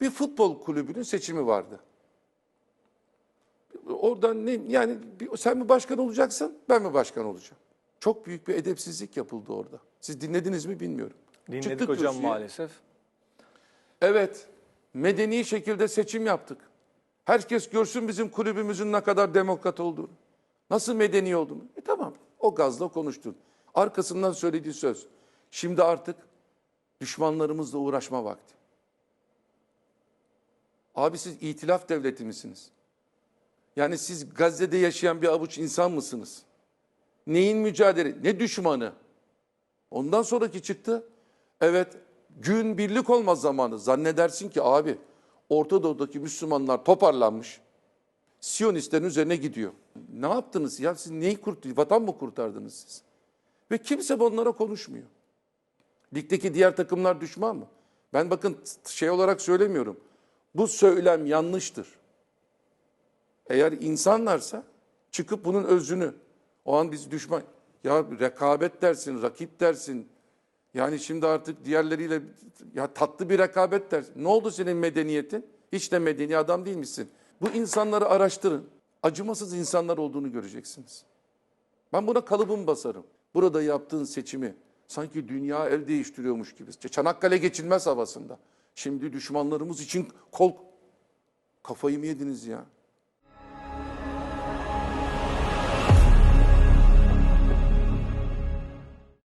Bir futbol kulübünün seçimi vardı. Oradan ne yani bir- sen mi başkan olacaksın, ben mi başkan olacağım? Çok büyük bir edepsizlik yapıldı orada. Siz dinlediniz mi bilmiyorum. Dinledik Çıktık hocam kürsüye. maalesef. Evet, medeni şekilde seçim yaptık. Herkes görsün bizim kulübümüzün ne kadar demokrat olduğunu. Nasıl medeni olduğunu. E tamam, o gazla konuştun. Arkasından söylediği söz. Şimdi artık düşmanlarımızla uğraşma vakti. Abi siz itilaf devleti misiniz? Yani siz Gazze'de yaşayan bir avuç insan mısınız? Neyin mücadele, ne düşmanı? Ondan sonraki çıktı. Evet gün birlik olmaz zamanı. Zannedersin ki abi Orta Doğu'daki Müslümanlar toparlanmış. Siyonistlerin üzerine gidiyor. Ne yaptınız ya? Siz neyi kurtardınız? Vatan mı kurtardınız siz? Ve kimse bunlara konuşmuyor. Ligdeki diğer takımlar düşman mı? Ben bakın şey olarak söylemiyorum. Bu söylem yanlıştır. Eğer insanlarsa çıkıp bunun özünü, o an biz düşman, ya rekabet dersin, rakip dersin. Yani şimdi artık diğerleriyle ya tatlı bir rekabet dersin. Ne oldu senin medeniyetin? Hiç de medeni adam değilmişsin. Bu insanları araştırın. Acımasız insanlar olduğunu göreceksiniz. Ben buna kalıbım basarım. Burada yaptığın seçimi sanki dünya el değiştiriyormuş gibi. Çanakkale geçilmez havasında. Şimdi düşmanlarımız için kol kafayı mı yediniz ya?